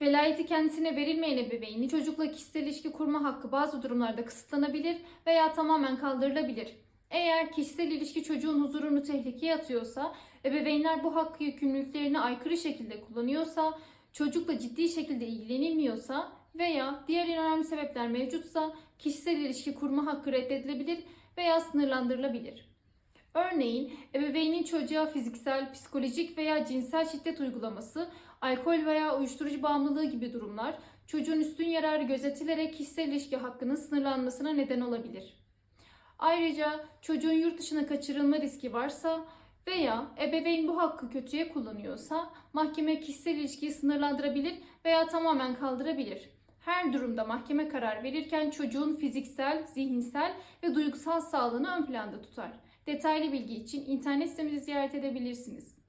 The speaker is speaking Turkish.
Velayeti kendisine verilmeyen ebeveyni çocukla kişisel ilişki kurma hakkı bazı durumlarda kısıtlanabilir veya tamamen kaldırılabilir. Eğer kişisel ilişki çocuğun huzurunu tehlikeye atıyorsa, ebeveynler bu hakkı yükümlülüklerine aykırı şekilde kullanıyorsa, çocukla ciddi şekilde ilgilenilmiyorsa veya diğer önemli sebepler mevcutsa kişisel ilişki kurma hakkı reddedilebilir veya sınırlandırılabilir. Örneğin ebeveynin çocuğa fiziksel, psikolojik veya cinsel şiddet uygulaması, alkol veya uyuşturucu bağımlılığı gibi durumlar çocuğun üstün yararı gözetilerek kişisel ilişki hakkının sınırlanmasına neden olabilir. Ayrıca çocuğun yurt dışına kaçırılma riski varsa veya ebeveyn bu hakkı kötüye kullanıyorsa mahkeme kişisel ilişkiyi sınırlandırabilir veya tamamen kaldırabilir. Her durumda mahkeme karar verirken çocuğun fiziksel, zihinsel ve duygusal sağlığını ön planda tutar. Detaylı bilgi için internet sitemizi ziyaret edebilirsiniz.